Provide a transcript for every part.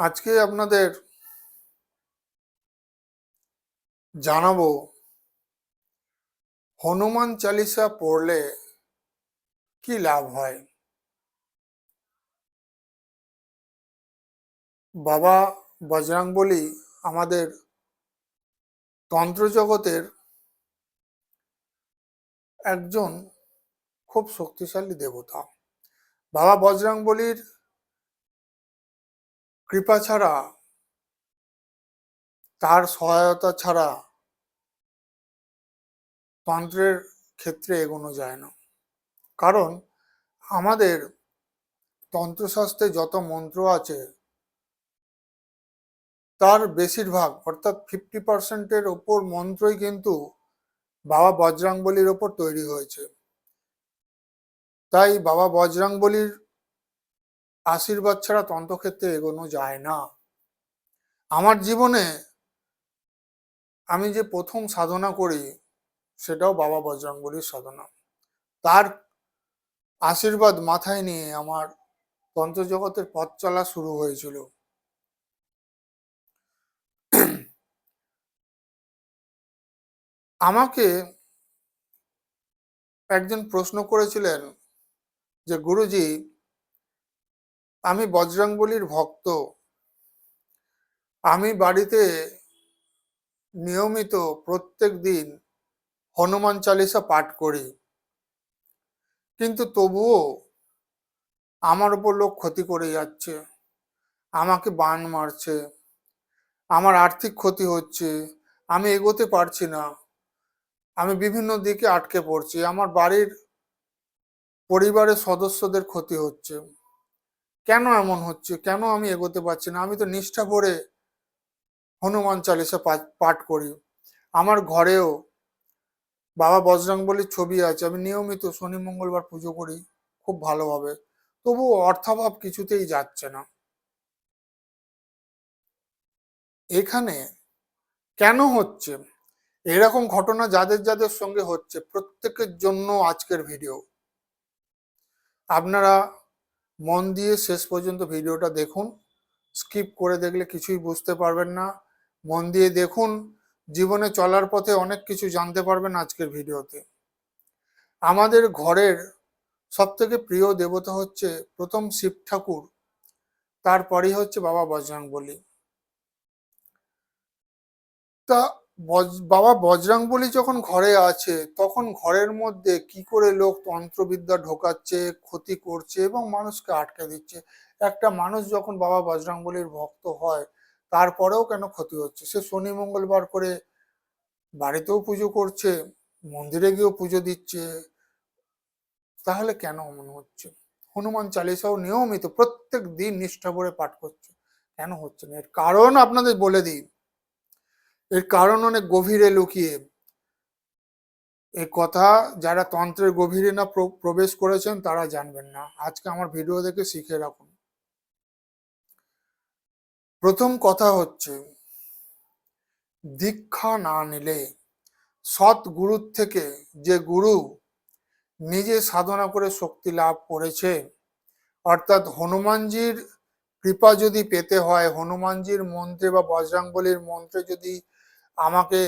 আজকে আপনাদের জানাব, হনুমান চালিসা পড়লে কি লাভ হয়? বাবা বজরাং বলি আমাদের তন্ত্র জগতের একজন খুব শক্তিশালী দেবতা। বাবা বজরাং বলির কৃপা ছাড়া, তার সহায়তা ছাড়া তন্ত্রের ক্ষেত্রে এগোনো যায় না। কারণ আমাদের তন্ত্রশাস্ত্রে যত মন্ত্র আছে, তার বেশিরভাগ, অর্থাৎ ফিফটি পার্সেন্টের ওপর মন্ত্রই কিন্তু বাবা বজরাংবলির ওপর তৈরি হয়েছে। তাই বাবা বজরাংবলির আশীর্বাদ ছাড়া তন্ত্রক্ষেত্রে এগোনো যায় না। আমার জীবনে আমি যে প্রথম সাধনা করি, সেটাও বাবা বজরংবলির সাধনা। তার আশীর্বাদ মাথায় নিয়ে আমার তন্ত্র জগতের পথ চলা শুরু হয়েছিল। আমাকে একজন প্রশ্ন করেছিলেন যে, গুরুজি আমি বজরংবলির ভক্ত। আমি বাড়িতে নিয়মিত প্রত্যেক দিন হনুমান চালিসা পাঠ করি। কিন্তু তবুও আমার উপর লোক ক্ষতি করে যাচ্ছে। আমাকে বান মারছে। আমার আর্থিক ক্ষতি হচ্ছে। আমি এগোতে পারছি না। আমি বিভিন্ন দিকে আটকে পড়ছি। আমার বাড়ির পরিবারের সদস্যদের ক্ষতি হচ্ছে। কেন এমন হচ্ছে? কেন আমি এগোতে পারছি না? আমি তো নিষ্ঠা ভরে হনুমান চালিসা পাঠ করি। আমার ঘরেও বাবা বজরংবলির ছবি আছে। আমি নিয়মিত শনি, মঙ্গলবার পুজো করি, খুব ভালোভাবে। তবু অর্থাভাব কিছুতেই যাচ্ছে না। এখানে কেন হচ্ছে? এরকম ঘটনা যাদের যাদের সঙ্গে হচ্ছে, প্রত্যেকের জন্য আজকের ভিডিও আপনারা মন দিয়ে শেষ পর্যন্ত ভিডিওটা দেখুন। স্কিপ করে দেখলে কিছুই বুঝতে পারবেন না। মন দিয়ে দেখুন, জীবনে চলার পথে অনেক কিছু জানতে পারবেন আজকের ভিডিওতে। আমাদের ঘরের সব থেকে প্রিয় দেবতা হচ্ছে প্রথম শিব ঠাকুর, তারপরেই হচ্ছে বাবা বজরং বলি তা বাবা বজরং বলি যখন ঘরে আছে, তখন ঘরের মধ্যে কি করে লোক তন্ত্রবিদ্যা ঢোকাচ্ছে, ক্ষতি করছে এবং মানুষকে আটকে দিচ্ছে? একটা মানুষ যখন বাবা বজরং বলির ভক্ত হয়, তারপরেও কেন ক্ষতি হচ্ছে? সে শনি, মঙ্গলবার করে বাড়িতেও পুজো করছে, মন্দিরে গিয়েও পুজো দিচ্ছে, তাহলে কেন মনে হচ্ছে? হনুমান চালিসাও নিয়মিত প্রত্যেক দিন নিষ্ঠা ভরে পাঠ করছে। কেন হচ্ছে না? এর কারণ আপনাদের বলে দিই। এর কারণ অনেক গভীরে লুকিয়ে। এই কথা যারা তন্ত্রের গভীরে না প্রবেশ করেছেন তারা জানবেন না। আজকে আমার ভিডিও দেখে শিখে রাখুন। প্রথম কথা হচ্ছে, দীক্ষা না নিলে সৎ গুরুর থেকে যে গুরু নিজে সাধনা করে শক্তি লাভ করেছে, অর্থাৎ হনুমানজির কৃপা যদি পেতে হয়, হনুমানজির মন্ত্রে বা বজরাঙ্গলির মন্ত্রে যদি আমাকে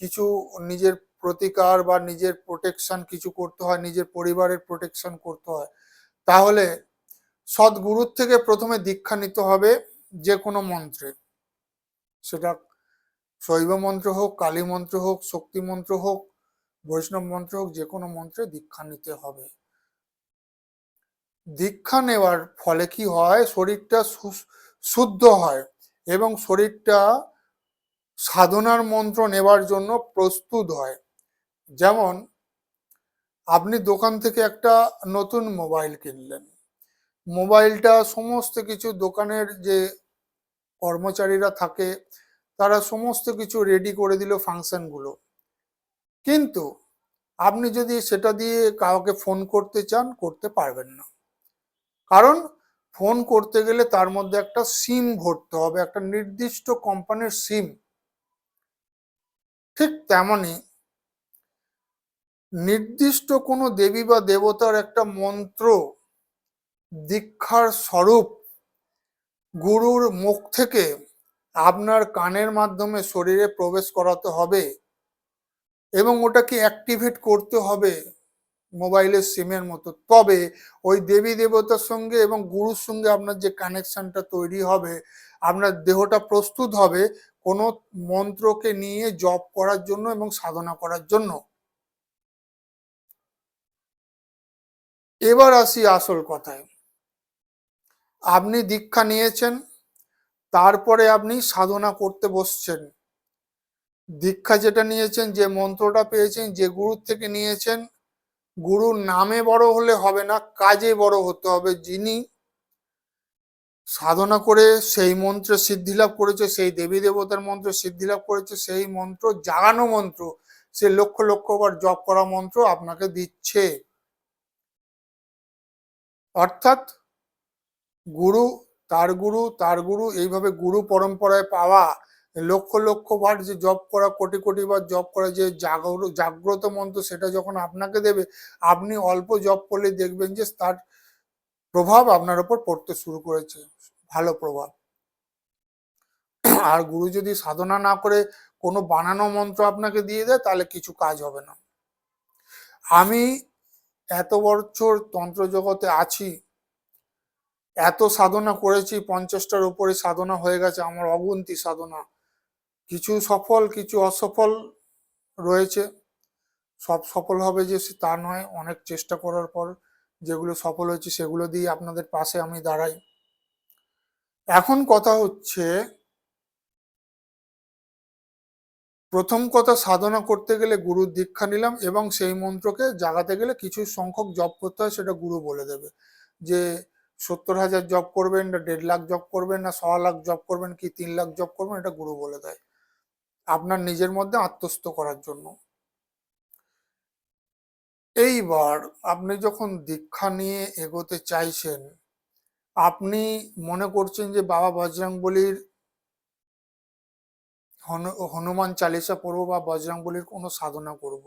কিছু নিজের প্রতিকার বা নিজের প্রোটেকশন কিছু করতে হয়, নিজের পরিবারের প্রোটেকশন করতে হয়। তাহলে সদ্গুরুর থেকে প্রথমে দীক্ষা নিতে হবে যে কোনো মন্ত্রে। সেটা শৈব মন্ত্র হোক, কালী মন্ত্র হোক, শক্তি মন্ত্র হোক, বৈষ্ণব মন্ত্র হোক যে কোনো মন্ত্রে দীক্ষা নিতে হবে। দীক্ষা নেওয়ার ফলে কি হয়? শরীরটা শুদ্ধ হয় এবং শরীরটা সাধনার মন্ত্র নেবার জন্য প্রস্তুত হয়। যেমন, আপনি দোকান থেকে একটা নতুন মোবাইল কিনলেন। মোবাইলটা সমস্ত কিছু দোকানের যে কর্মচারীরা থাকে, তারা সমস্ত কিছু রেডি করে দিল ফাংশনগুলো। কিন্তু আপনি যদি সেটা দিয়ে কাউকে ফোন করতে চান, করতে পারবেন না। কারণ ফোন করতে গেলে তার মধ্যে একটা সিম ভরতে হবে, একটা নির্দিষ্ট কোম্পানির সিম ঠিক তেমনি নির্দিষ্ট কোনো দেবী বা দেবতার একটা মন্ত্র দীক্ষার স্বরূপ গুরুর মুখ থেকে আপনার কানের মাধ্যমে শরীরে প্রবেশ করাতে হবে এবং ওটাকে অ্যাক্টিভেট করতে হবে। মোবাইলের সিমের মতো। তবে ওই দেবী দেবতার সঙ্গে এবং গুরুর সঙ্গে আপনার যে কানেকশনটা তৈরি হবে, আপনার দেহটা প্রস্তুত হবে কোনো মন্ত্রকে নিয়ে জপ করার জন্য এবং সাধনা করার জন্য। এবার আসি আসল কথায়। আপনি দীক্ষা নিয়েছেন, তারপরে আপনি সাধনা করতে বসছেন। দীক্ষা যেটা নিয়েছেন, যে মন্ত্রটা পেয়েছেন, যে গুরুর থেকে নিয়েছেন গুরুর নামে বড় হলে হবে না, কাজে বড় হতে হবে। যিনি সাধনা করে সেই মন্ত্রে সিদ্ধিলাভ করেছে, সেই দেবী দেবতার মন্ত্রে সিদ্ধিলাভ করেছে, সেই মন্ত্র জাগানো মন্ত্র, সে লক্ষ লক্ষ বার জপ করা মন্ত্র আপনাকে দিচ্ছে। অর্থাৎ গুরু, তার গুরু তার গুরু, এইভাবে গুরু পরম্পরায় পাওয়া লক্ষ লক্ষ বার যে জব করা, কোটি কোটি বার জপ করা, যে জাগর, জাগ্রত মন্ত্র সেটা যখন আপনাকে দেবে, আপনি অল্প জব করলে দেখবেন যে তার প্রভাব আপনার উপর পড়তে শুরু করেছে। ভালো প্রভাব। আর গুরু যদি সাধনা না করে কোনো বানানো মন্ত্র আপনাকে দিয়ে দেয়, তাহলে কিছু কাজ হবে না। আমি এত বছর তন্ত্র জগতে আছি, এত সাধনা করেছি, পঞ্চাশটার উপরে সাধনা হয়ে গেছে, আমার অগুন্তি সাধনা। কিছু সফল, কিছু অসফল রয়েছে। সব সফল হবে যে তা নয়, অনেক চেষ্টা করার পর যেগুলো সফল হয়েছে সেগুলো দিয়ে আপনাদের পাশে আমি দাঁড়াই। এখন কথা হচ্ছে, প্রথম কথা সাধনা করতে গেলে গুরুর দীক্ষা নিলাম এবং সেই মন্ত্রকে জাগাতে গেলে কিছু সংখ্যক জপ করতে হয় সেটা গুরু বলে দেবে। যে সত্তর হাজার জব করবেন না দেড় লাখ জব করবেন না ছ লাখ জব করবেন কি তিন লাখ জব করবেন এটা গুরু বলে দেয়। আপনার নিজের মধ্যে আত্মস্থ করার জন্য এইবার আপনি যখন দীক্ষা নিয়ে এগোতে চাইছেন, আপনি মনে করছেন যে বাবা বজরং বলির হনুমান চালিসা পড়ব বা বজরং বলির কোনো সাধনা করব।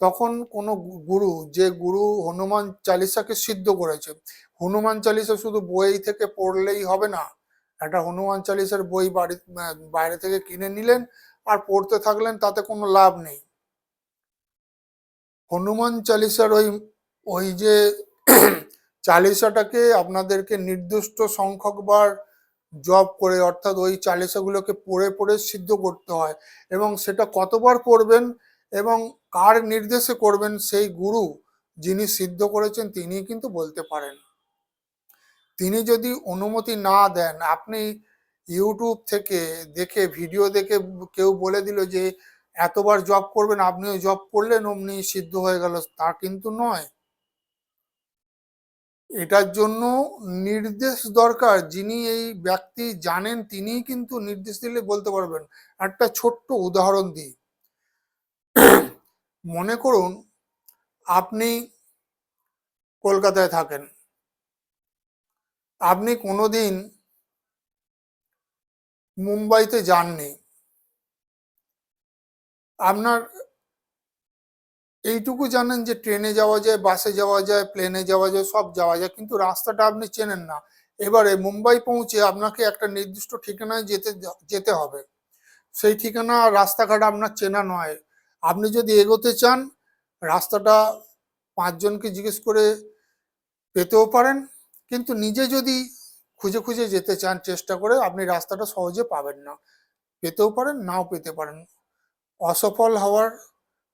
তখন কোনো গুরু, যে গুরু হনুমান চালিসাকে সিদ্ধ করেছে, হনুমান চালিসা শুধু বই থেকে পড়লেই হবে না, একটা হনুমান চালিসার বই বাড়ি, বাইরে থেকে কিনে নিলেন আর পড়তে থাকলেন তাতে কোনো লাভ নেই। হনুমান চালিসার ওই ওই যে চালিসাটাকে আপনাদেরকে নির্দিষ্ট সংখ্যকবার জব করে, অর্থাৎ ওই চালিসাগুলোকে পড়ে পড়ে সিদ্ধ করতে হয় এবং সেটা কতবার পড়বেন এবং কার নির্দেশে করবেন সেই গুরু যিনি সিদ্ধ করেছেন তিনি কিন্তু বলতে পারেন। তিনি যদি অনুমতি না দেন, আপনি ইউটিউব থেকে দেখে ভিডিও দেখে কেউ বলে দিল যে, এতবার জব করবেন, আপনিও জব করলেন, অমনি সিদ্ধ হয়ে গেল। তা কিন্তু নয়। এটার জন্য নির্দেশ দরকার। যিনি এই ব্যক্তি জানেন, তিনিই কিন্তু নির্দেশ দিলে বলতে পারবেন। একটা ছোট্ট উদাহরণ দিই। মনে করুন, আপনি কলকাতায় থাকেন। আপনি কোনোদিন মুম্বাইতে যাননি। আপনার এইটুকু জানেন যে ট্রেনে যাওয়া যায়, বাসে যাওয়া যায়, প্লেনে যাওয়া যায়, সব যাওয়া যায়, কিন্তু রাস্তাটা আপনি চেনেন না। এবারে মুম্বাই পৌঁছে আপনাকে একটা নির্দিষ্ট ঠিকানায় যেতে যেতে হবে। সেই ঠিকানা রাস্তাঘাট আপনার চেনা নয়। আপনি যদি এগোতে চান, রাস্তাটা পাঁচজনকে জিজ্ঞেস করে পেতেও পারেন, কিন্তু নিজে যদি খুঁজে খুঁজে যেতে চান, চেষ্টা করে আপনি রাস্তাটা সহজে পাবেন না। পেতেও পারেন, নাও পেতে পারেন। অসফল হওয়ার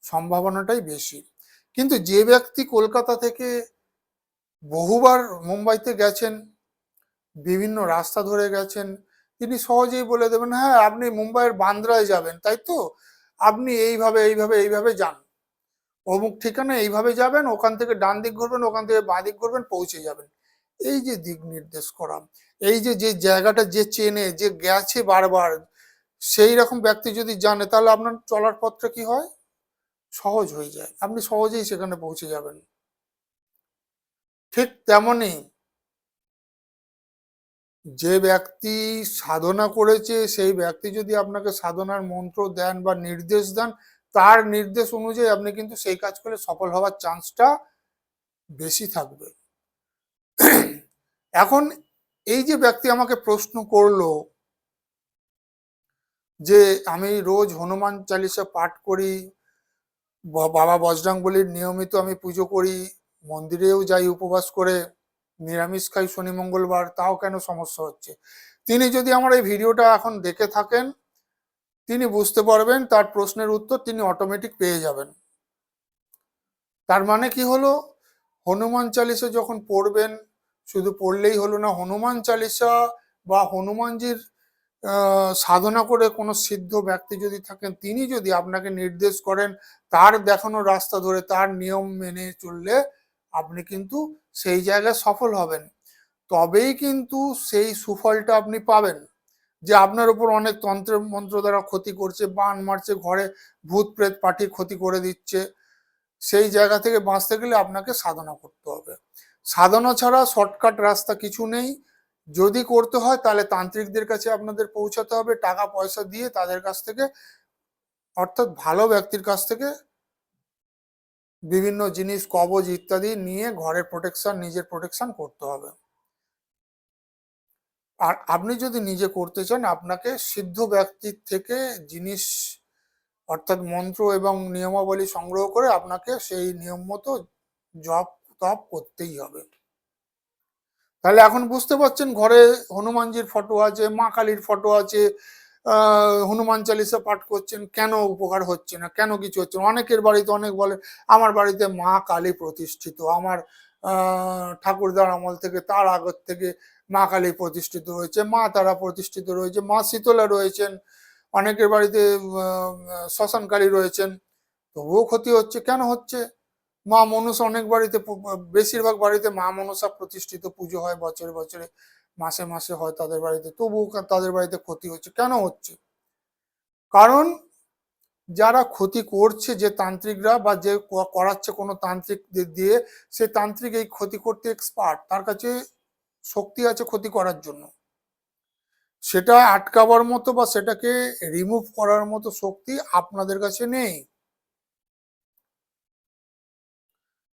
সম্ভাবনাটাই বেশি। কিন্তু যে ব্যক্তি কলকাতা থেকে বহুবার মুম্বাইতে গেছেন, বিভিন্ন রাস্তা ধরে গেছেন, তিনি সহজেই বলে দেবেন হ্যাঁ আপনি মুম্বাইয়ের বান্দ্রায় যাবেন, তাই তো? আপনি এইভাবে এইভাবে এইভাবে যান। অমুক ঠিকানা এইভাবে যাবেন, ওখান থেকে ডান দিক ঘুরবেন, ওখান থেকে বাঁ দিক ঘুরবেন, পৌঁছে যাবেন। এই যে দিক নির্দেশ করা, এই যে যে জায়গাটা, যে চেনে, যে গেছে বারবার, সেই রকম ব্যক্তি যদি জানে, তাহলে আপনার চলার পথটা কি হয়? সহজ হয়ে যায়। আপনি সহজেই সেখানে পৌঁছে যাবেন। ঠিক তেমনই যে ব্যক্তি সাধনা করেছে, সেই ব্যক্তি যদি আপনাকে সাধনার মন্ত্র দেন বা নির্দেশ দেন, তার নির্দেশ অনুযায়ী আপনি কিন্তু সেই কাজ করলে সফল হওয়ার চান্সটা বেশি থাকবে। এখন এই যে ব্যক্তি আমাকে প্রশ্ন করল যে আমি রোজ হনুমান চালিসা পাঠ করি বাবা বজরাং বলির নিয়মিত আমি পুজো করি, মন্দিরেও যাই উপবাস করে, নিরামিষ খাই শনি মঙ্গলবার, তাও কেন সমস্যা হচ্ছে? তিনি যদি আমার এই ভিডিওটা এখন দেখে থাকেন, তিনি বুঝতে পারবেন তার প্রশ্নের উত্তর তিনি অটোমেটিক পেয়ে যাবেন। তার মানে কি হলো? হনুমান চালিসা যখন পড়বেন শুধু পড়লেই হলো না, হনুমান চালিসা বা হনুমানজির সাধনা করে কোনো সিদ্ধ ব্যক্তি যদি থাকেন, তিনি যদি আপনাকে নির্দেশ করেন তার দেখানো রাস্তা ধরে, তার নিয়ম মেনে চললে আপনি কিন্তু সেই জায়গায় সফল হবেন। তবেই কিন্তু সেই সুফলটা আপনি পাবেন। যে আপনার উপর অনেক তন্ত্র মন্ত্র দ্বারা ক্ষতি করছে, বান মারছে, ঘরে ভূত প্রেত পাঠিয়ে ক্ষতি করে দিচ্ছে, সেই জায়গা থেকে বাঁচতে গেলে আপনাকে সাধনা করতে হবে। সাধনা ছাড়া শর্টকাট রাস্তা কিছু নেই। যদি করতে হয়, তাহলে তান্ত্রিকদের কাছে আপনাদের পৌঁছাতে হবে, টাকা পয়সা দিয়ে তাদের কাছ থেকে, অর্থাৎ ভালো ব্যক্তির কাছ থেকে বিভিন্ন জিনিস, কবজ ইত্যাদি নিয়ে ঘরের প্রোটেকশন নিজের প্রোটেকশন করতে হবে। আর আপনি যদি নিজে করতে চান, আপনাকে সিদ্ধ ব্যক্তির থেকে জিনিস, অর্থাৎ মন্ত্র এবং নিয়মাবলী সংগ্রহ করে আপনাকে সেই নিয়ম মতো জপ তপ করতেই হবে। তাহলে এখন বুঝতে পারছেন ঘরে হনুমানজির ফটো আছে মা কালীর ফটো আছে হনুমান চালিসা পাঠ করছেন কেন উপকার হচ্ছে না কেন কিছু হচ্ছে না? অনেকের বাড়িতে অনেক বলে আমার বাড়িতে মা কালী প্রতিষ্ঠিত আমার ঠাকুরদার আমল থেকে তার আগর থেকে মা কালী প্রতিষ্ঠিত রয়েছে মা তারা প্রতিষ্ঠিত রয়েছে মা শীতলা রয়েছেন অনেকের বাড়িতে আহ, শ্মশান কালী রয়েছেন তবুও ক্ষতি হচ্ছে কেন হচ্ছে? মা মনসা অনেক বাড়িতে বেশিরভাগ বাড়িতে মা মনসা প্রতিষ্ঠিত পুজো হয় বছরে বছরে। মাসে মাসে হয় তাদের বাড়িতে। তবুও তাদের বাড়িতে ক্ষতি হচ্ছে। কেন হচ্ছে? কারণ যারা ক্ষতি করছে যে তান্ত্রিকরা বা যে করাচ্ছে কোনো তান্ত্রিক দিয়ে, সে তান্ত্রিক এই ক্ষতি করতে এক্সপার্ট তার কাছে শক্তি আছে ক্ষতি করার জন্য। সেটা আটকাবার মতো বা সেটাকে রিমুভ করার মতো শক্তি আপনাদের কাছে নেই।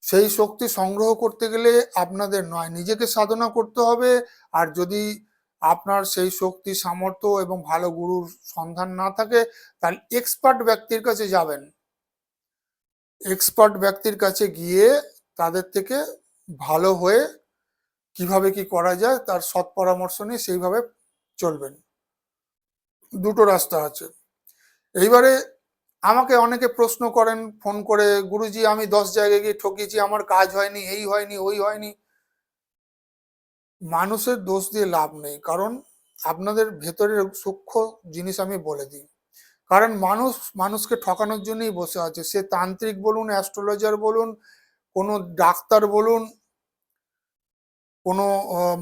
সেই শক্তি সংগ্রহ করতে গেলে আপনাদের নয়, নিজেকে সাধনা করতে হবে। আর যদি আপনার সেই শক্তি, সামর্থ্য এবং ভালো গুরুর সন্ধান না থাকে, তাহলে এক্সপার্ট ব্যক্তির কাছে যাবেন। এক্সপার্ট ব্যক্তির কাছে গিয়ে তাদের থেকে ভালো হয়ে কীভাবে কি করা যায়, তার সৎ পরামর্শ নিয়ে সেইভাবে চলবেন। দুটো রাস্তা আছে। এইবারে আমাকে অনেকে প্রশ্ন করেন, ফোন করে, গুরুজি, আমি দশ জায়গায় গিয়ে ঠকিয়েছি, আমার কাজ হয়নি, এই হয়নি, ওই হয়নি। মানুষের দোষ দিয়ে লাভ নেই, কারণ আপনাদের ভেতরের সূক্ষ্ম জিনিস আমি বলে দিই। কারণ মানুষ, মানুষকে ঠকানোর জন্যই বসে আছে। সে তান্ত্রিক বলুন, অ্যাস্ট্রোলজার বলুন, কোনো ডাক্তার বলুন, কোনো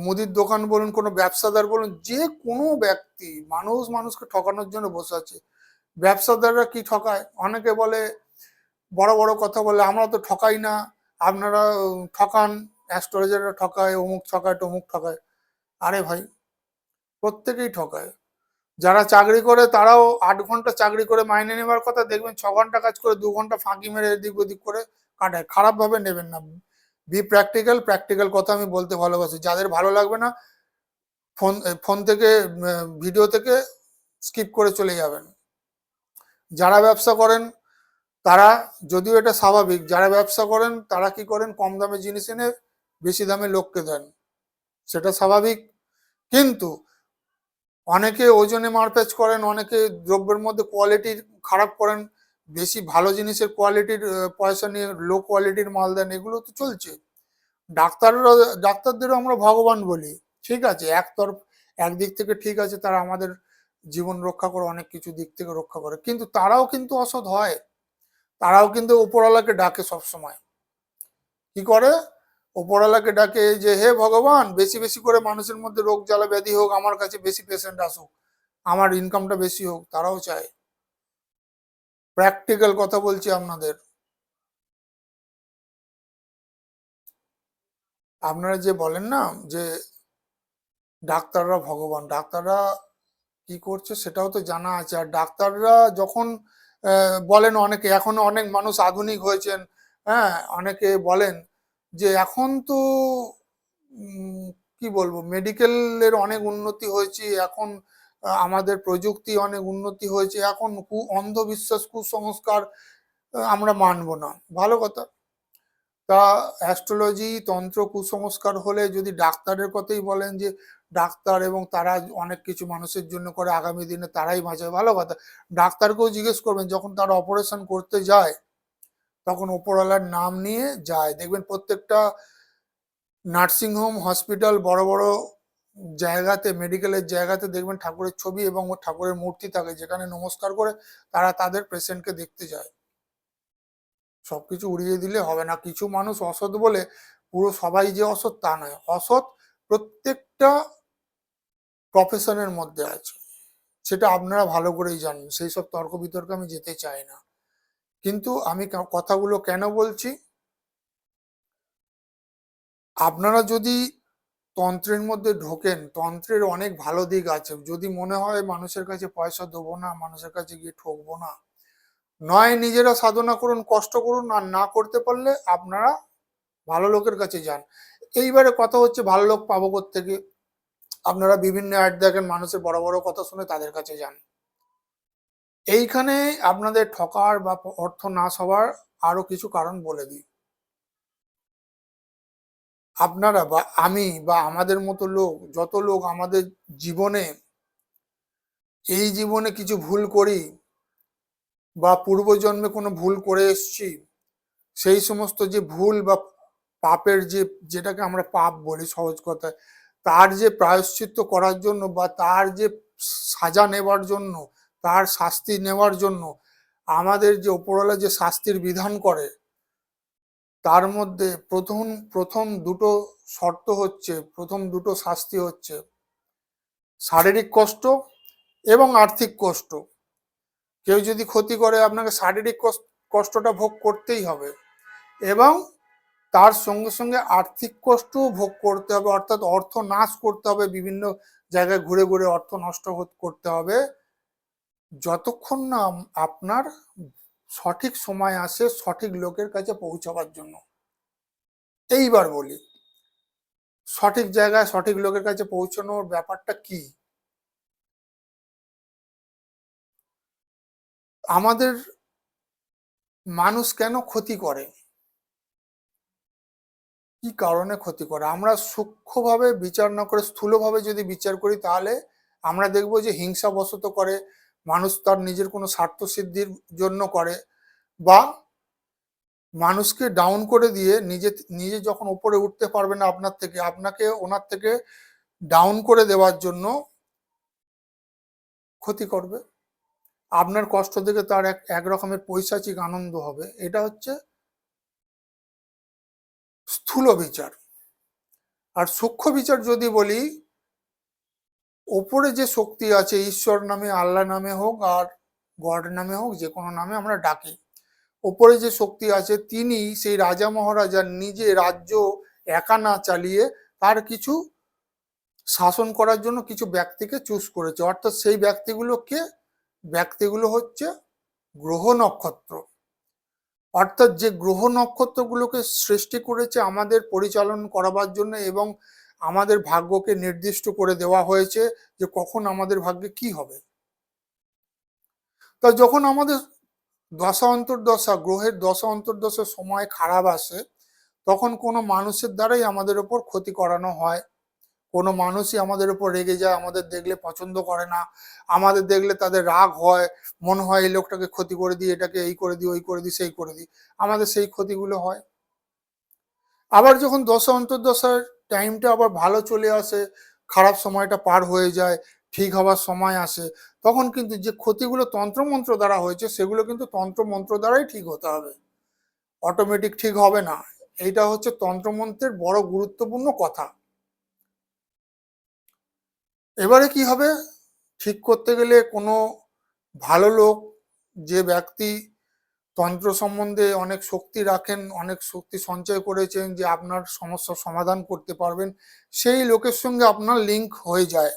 মুদির দোকান বলুন, কোনো ব্যবসাদার বলুন, যে কোনো ব্যক্তি, মানুষ মানুষকে ঠকানোর জন্য বসে আছে। ব্যবসাদাররা কি ঠকায়? অনেকে বলে, বড় বড় কথা বলে আমরা তো ঠকাই না। আপনারা ঠকান। অ্যাস্ট্রোলজাররা ঠকায়, অমুক ঠকায় টমুক ঠকায়। আরে ভাই, প্রত্যেকেই ঠকায়। যারা চাকরি করে, তারাও আট ঘণ্টা চাকরি করে মাইনে নেবার কথা, দেখবেন ছ ঘণ্টা কাজ করে, দু ঘণ্টা ফাঁকি মেরে এদিক ওদিক করে কাটায়। খারাপভাবে নেবেন না। বি প্র্যাকটিক্যাল প্র্যাকটিক্যাল কথা আমি বলতে ভালোবাসি। যাদের ভালো লাগবে না, ফোন ফোন থেকে ভিডিও থেকে স্কিপ করে চলে যাবেন। যারা ব্যবসা করেন, তারা যদিও এটা স্বাভাবিক, যারা ব্যবসা করেন, তারা কি করেন? কম দামে জিনিস এনে বেশি দামে লোককে দেন। সেটা স্বাভাবিক। কিন্তু অনেকে ওজনে মারপ্যাচ করেন, অনেকে দ্রব্যের মধ্যে কোয়ালিটি খারাপ করেন, বেশি ভালো জিনিসের কোয়ালিটির পয়সা নিয়ে লো কোয়ালিটির মাল দেন, এগুলো তো চলছে। ডাক্তাররা, ডাক্তারদেরও আমরা ভগবান বলি। ঠিক আছে, একতরফ, একদিক থেকে ঠিক আছে, তারা আমাদের জীবন রক্ষা করে, অনেক কিছু দিক থেকে রক্ষা করে। কিন্তু তারাও কিন্তু অসৎ হয়। তারাও কিন্তু উপরওয়ালাকে ডাকে সব সময় কি করে? উপরওয়ালাকে ডাকে যে, হে ভগবান, বেশি বেশি করে মানুষের মধ্যে রোগ, জ্বালা, ব্যাধি হোক, আমার কাছে বেশি পেশেন্ট আসুক, আমার ইনকামটা বেশি হোক। তারাও চায়। প্র্যাকটিক্যাল কথা বলছি আপনাদের। আপনারা যে বলেন না যে, ডাক্তাররা ভগবান, ডাক্তাররা কি করছে সেটাও তো জানা আছে। আর ডাক্তাররা যখন বলেন অনেকে, এখন অনেক মানুষ আধুনিক হয়েছেন হ্যাঁ অনেকে বলেন যে এখন তো কি বলব, মেডিকেলের অনেক উন্নতি হয়েছে, এখন আমাদের প্রযুক্তি অনেক উন্নতি হয়েছে, এখন কু, অন্ধবিশ্বাস কুসংস্কার আমরা মানব না। ভালো কথা। তা অ্যাস্ট্রোলজি তন্ত্র কুসংস্কার হলে যদি ডাক্তারের কথাই বলেন যে ডাক্তার এবং তারা অনেক কিছু মানুষের জন্য করে আগামী দিনে তারাই বাঁচায় ভালো কথা। ডাক্তারকেও জিজ্ঞেস করবেন, যখন তারা অপারেশন করতে যায়, তখন ওপরওয়ালার নাম নিয়ে যায়। দেখবেন প্রত্যেকটা নার্সিংহোম হসপিটাল বড় বড় জায়গাতে মেডিকেলের জায়গাতে দেখবেন ঠাকুরের ছবি এবং ঠাকুরের মূর্তি থাকে, যেখানে নমস্কার করে তারা তাদের পেশেন্টকে দেখতে যায়। সবকিছু উড়িয়ে দিলে হবে না। কিছু মানুষ অসৎ বলে পুরো সবাই যে অসৎ তা নয়। অসৎ প্রত্যেকটা প্রফেশনের মধ্যে আছে। সেটা আপনারা ভালো করেই জানেন, সেই সব তর্ক বিতর্কে আমি যেতে চাই না। কিন্তু আমি কথাগুলো কেন বলছি? আপনারা যদি তন্ত্রের মধ্যে ঢোকেন, তন্ত্রের অনেক ভালো দিক আছে। যদি মনে হয় মানুষের কাছে পয়সা দেবো না, মানুষের কাছে গিয়ে ঠকবো না, নয় নিজেরা সাধনা করুন, কষ্ট করুন, আর না করতে পারলে আপনারা ভালো লোকের কাছে যান। এইবারে কথা হচ্ছে ভালো লোক পাবো থেকে আপনারা বিভিন্ন অ্যাড দেখেন, মানুষের বড় বড় কথা শুনে তাদের কাছে যান। এইখানে আপনাদের ঠকার বা অর্থ না সবার আরও কিছু কারণ বলে দিই। আপনারা বা আমি বা আমাদের মতো লোক, যত লোক আমাদের জীবনে, এই জীবনে কিছু ভুল করি বা পূর্বজন্মে কোনো ভুল করে এসেছি, সেই সমস্ত যে ভুল বা পাপের যে, যেটাকে আমরা পাপ বলি সহজ কথায়, তার যে প্রায়শ্চিত্ত করার জন্য বা তার যে সাজা নেওয়ার জন্য, তার শাস্তি নেওয়ার জন্য আমাদের যে ওপরওয়ালা যে শাস্তির বিধান করে, তার মধ্যে প্রথম প্রথম দুটো শর্ত হচ্ছে, প্রথম দুটো শাস্তি হচ্ছে শারীরিক কষ্ট এবং আর্থিক কষ্ট। কেউ যদি ক্ষতি করে, আপনাকে শারীরিক কষ্ট- কষ্টটা ভোগ করতেই হবে এবং তার সঙ্গে সঙ্গে আর্থিক কষ্টও ভোগ করতে হবে, অর্থাৎ অর্থ নাশ করতে হবে, বিভিন্ন জায়গায় ঘুরে ঘুরে অর্থ নষ্ট করতে হবে। যতক্ষণ না আপনার সঠিক সময় আসে সঠিক লোকের কাছে পৌঁছাবার জন্য। এইবার বলি, সঠিক জায়গায় সঠিক লোকের কাছে পৌঁছানোর ব্যাপারটা কি? আমাদের মানুষ কেন ক্ষতি করে? কি কারণে ক্ষতি করে? আমরা সূক্ষ্মভাবে বিচার না করে স্থূলভাবে যদি বিচার করি, তাহলে আমরা দেখব যে হিংসা হিংসাবশত করে, মানুষ তার নিজের কোনো স্বার্থ সিদ্ধির জন্য করে বা মানুষকে ডাউন করে দিয়ে নিজে নিজে যখন উপরে উঠতে পারবে না আপনার থেকে, আপনাকে ওনার থেকে ডাউন করে দেওয়ার জন্য ক্ষতি করবে। আপনার কষ্ট থেকে তার এক এক রকমের পৈশাচিক আনন্দ হবে। এটা হচ্ছে স্থূল বিচার। আর সূক্ষ্ম বিচার যদি বলি, ওপরে যে শক্তি আছে, ঈশ্বর নামে, আল্লাহ নামে হোক আর গড নামে হোক, যে কোনো নামে আমরা ডাকি। ওপরে যে শক্তি আছে, তিনি সেই রাজা মহারাজার নিজে রাজ্য একা না চালিয়ে তার কিছু শাসন করার জন্য কিছু ব্যক্তিকে চুজ করেছে। অর্থাৎ সেই ব্যক্তিগুলোকে ব্যক্তিগুলো হচ্ছে গ্রহ নক্ষত্র। অর্থাৎ যে গ্রহ নক্ষত্রগুলোকে সৃষ্টি করেছে, আমাদের পরিচালন করাবার জন্য এবং আমাদের ভাগ্যকে নির্দিষ্ট করে দেওয়া হয়েছে যে কখন আমাদের ভাগ্যে কি হবে। তা যখন আমাদের দশা অন্তর্দশা, গ্রহের দশা অন্তর্দশার সময় খারাপ আসে, তখন কোনো মানুষের দ্বারাই আমাদের ওপর ক্ষতি করানো হয়। কোনো মানুষই আমাদের উপর রেগে যায়, আমাদের দেখলে পছন্দ করে না, আমাদের দেখলে তাদের রাগ হয়, মনে হয় এই লোকটাকে ক্ষতি করে দিই, এটাকে এই করে দিই, ওই করে দিই, সেই করে দিই, আমাদের সেই ক্ষতিগুলো হয়। আবার যখন দশা অন্তর্দশার টাইমটা আবার ভালো চলে আসে, খারাপ সময়টা পার হয়ে যায়, ঠিক হওয়ার সময় আসে, তখন কিন্তু যে ক্ষতিগুলো তন্ত্রমন্ত্র দ্বারা হয়েছে, সেগুলো কিন্তু তন্ত্রমন্ত্র দ্বারাই ঠিক হতে হবে। অটোমেটিক ঠিক হবে না। এইটা হচ্ছে তন্ত্রমন্ত্রের বড় গুরুত্বপূর্ণ কথা। এবারে কি হবে? ঠিক করতে গেলে কোনো ভালো লোক যে ব্যক্তি তন্ত্র সম্বন্ধে অনেক শক্তি রাখেন, অনেক শক্তি সঞ্চয় করেছেন যে আপনার সমস্যার সমাধান করতে পারবেন, সেই লোকের সঙ্গে আপনার লিংক হয়ে যায়।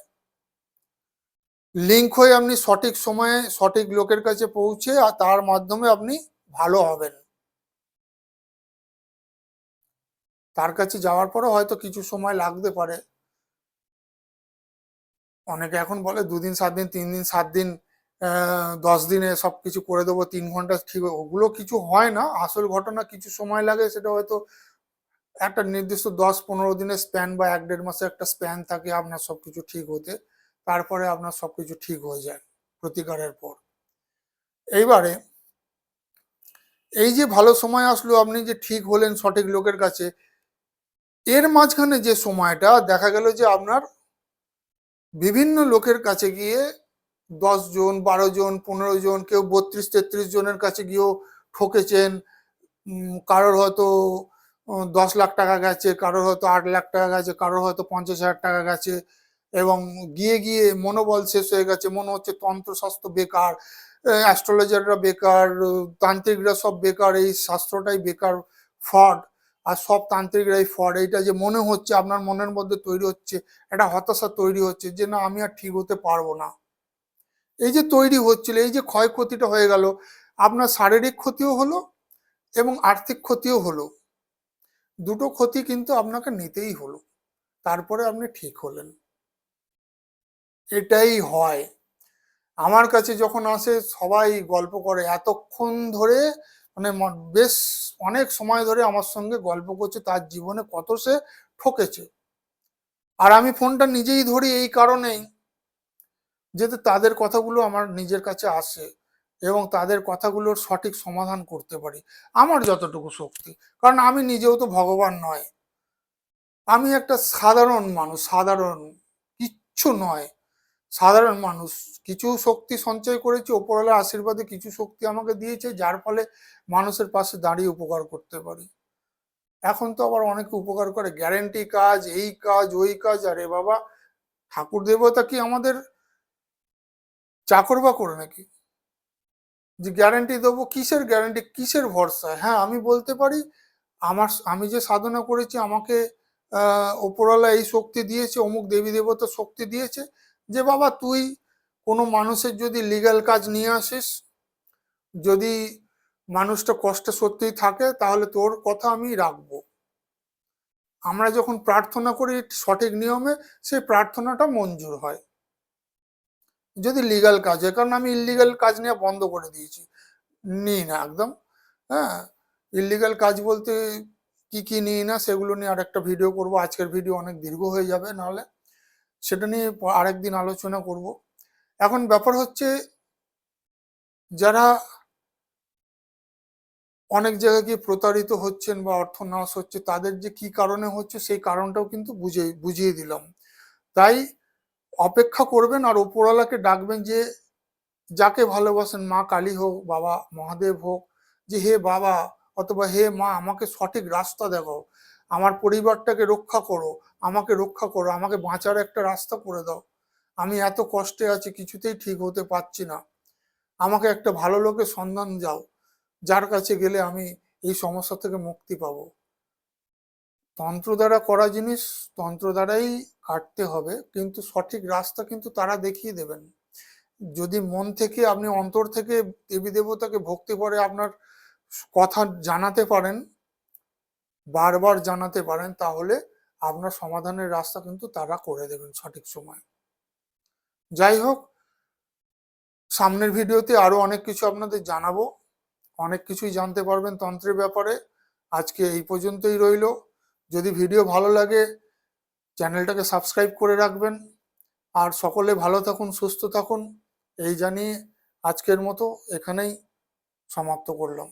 লিঙ্ক হয়ে আপনি সঠিক সময়ে সঠিক লোকের কাছে পৌঁছে আর তার মাধ্যমে আপনি ভালো হবেন। তার কাছে যাওয়ার পরে হয়তো কিছু সময় লাগতে পারে। অনেকে এখন বলে দুদিন সাত দিন তিন দিন সাত দিন দশ দিনে সব কিছু করে দেবো, তিন ঘণ্টা ঠিক ওগুলো কিছু হয় না। আসল ঘটনা কিছু সময় লাগে, সেটা হয়তো একটা নির্দিষ্ট দশ পনেরো দিনের স্প্যান বা এক দেড় মাসের একটা স্প্যান থাকে, আপনার সব কিছু ঠিক হতে। তারপরে আপনার সব কিছু ঠিক হয়ে যায় প্রতিকারের পর। এইবারে এই যে ভালো সময় আসলো, আপনি যে ঠিক হলেন সঠিক লোকের কাছে, এর মাঝখানে যে সময়টা, দেখা গেল যে আপনার বিভিন্ন লোকের কাছে গিয়ে দশ জন, বারো জন, পনেরো জন, কেউ বত্রিশ, তেত্রিশ জনের কাছে গিয়েও ঠকেছেন। কারোর হয়তো দশ লাখ টাকা গেছে, কারোর হয়তো আট লাখ টাকা গেছে, কারোর হয়তো পঞ্চাশ হাজার টাকা গেছে এবং গিয়ে গিয়ে মনোবল শেষ হয়ে গেছে। মনে হচ্ছে তন্ত্রশাস্ত্র বেকার অ্যাস্ট্রোলজাররা বেকার তান্ত্রিকরা সব বেকার, এই শাস্ত্রটাই বেকার ফ্রড আর সব তান্ত্রিকরাই ফ্রড এইটা যে মনে হচ্ছে, আপনার মনের মধ্যে তৈরি হচ্ছে, একটা হতাশা তৈরি হচ্ছে যে না, আমি আর ঠিক হতে পারব না। এই যে তৈরি হচ্ছিল, এই যে ক্ষয়ক্ষতিটা হয়ে গেল, আপনার শারীরিক ক্ষতিও হলো এবং আর্থিক ক্ষতিও হলো। দুটো ক্ষতি কিন্তু আপনাকে নিতেই হলো, তারপরে আপনি ঠিক হলেন। এটাই হয়। আমার কাছে যখন আসে, সবাই গল্প করে, এতক্ষণ ধরে মানে বেশ অনেক সময় ধরে আমার সঙ্গে গল্প করছে, তার জীবনে কত সে ঠকেছে। আর আমি ফোনটা নিজেই ধরি এই কারণেই যাতে তাদের কথাগুলো আমার নিজের কাছে আসে এবং তাদের কথাগুলোর সঠিক সমাধান করতে পারি, আমার যতটুকু শক্তি। কারণ আমি নিজেও তো ভগবান নয়। আমি একটা সাধারণ মানুষ, সাধারণ কিচ্ছু নয়। সাধারণ মানুষ। কিছু শক্তি সঞ্চয় করেছি, ওপরওয়ালার আশীর্বাদে কিছু শক্তি আমাকে দিয়েছে, যার ফলে মানুষের পাশে দাঁড়িয়ে উপকার করতে পারি। এখন তো আবার অনেকে উপকার করে। গ্যারেন্টি কাজ, এই কাজ, ওই কাজ, আরে বাবা! ঠাকুর দেবতা কি আমাদের চাকর বা করে নাকি? যে গ্যারেন্টি দেবো, কিসের গ্যারেন্টি, কিসের ভরসা? হ্যাঁ আমি বলতে পারি, আমার, আমি যে সাধনা করেছি, আমাকে ওপরওয়ালা এই শক্তি দিয়েছে, অমুক দেবী দেবতা শক্তি দিয়েছে যে বাবা তুই কোনো মানুষের যদি লিগ্যাল কাজ নিয়ে আসিস, যদি মানুষটা কষ্টে সত্যিই থাকে, তাহলে তোর কথা আমি রাখব। আমরা যখন প্রার্থনা করি সঠিক নিয়মে, সেই প্রার্থনাটা মঞ্জুর হয়। যদি লিগ্যাল কাজ হয়, কারণ আমি ইলিগাল কাজ নিয়ে বন্ধ করে দিয়েছি। নিই না একদম হ্যাঁ? ইলিগাল কাজ বলতে কি কি নিই না, সেগুলো নিয়ে আর একটা ভিডিও করব। আজকের ভিডিও অনেক দীর্ঘ হয়ে যাবে, নাহলে সেটা নিয়ে আরেকদিন আলোচনা করব। এখন ব্যাপার হচ্ছে যারা অনেক জায়গায় গিয়ে প্রতারিত হচ্ছেন বা অর্থ নাশ হচ্ছে, তাদের যে কি কারণে হচ্ছে সেই কারণটাও কিন্তু বুঝে, বুঝিয়ে দিলাম। তাই অপেক্ষা করবেন আর ওপরওয়ালাকে ডাকবেন যে, যাকে ভালোবাসেন মা কালী হোক, বাবা মহাদেব হোক, যে হে বাবা অথবা হে মা, আমাকে সঠিক রাস্তা দেখাও। আমার পরিবারটাকে রক্ষা করো, আমাকে রক্ষা করো, আমাকে বাঁচার একটা রাস্তা করে দাও। আমি এত কষ্টে আছি, কিছুতেই ঠিক হতে পারছি না। আমাকে একটা ভালো লোকের সন্ধান যাও যার কাছে গেলে আমি এই সমস্যা থেকে মুক্তি পাবো। তন্ত্র দ্বারা করা জিনিস, তন্ত্র দ্বারাই কাটতে হবে, কিন্তু সঠিক রাস্তা কিন্তু তারা দেখিয়ে দেবেন। যদি মন থেকে আপনি অন্তর থেকে দেবী দেবতাকে ভক্তি করে আপনার কথা জানাতে পারেন বারবার জানাতে পারেন, তাহলে আপনার সমাধানের রাস্তা কিন্তু তারা করে দেবেন সঠিক সময়। যাই হোক, সামনের ভিডিওতে আরও অনেক কিছু আপনাদের জানাব। অনেক কিছুই জানতে পারবেন তন্ত্রের ব্যাপারে। আজকে এই পর্যন্তই রইল। যদি ভিডিও ভালো লাগে, চ্যানেলটাকে সাবস্ক্রাইব করে রাখবেন। আর সকলে ভালো থাকুন, সুস্থ থাকুন। এই জানিয়ে আজকের মতো এখানেই সমাপ্ত করলাম।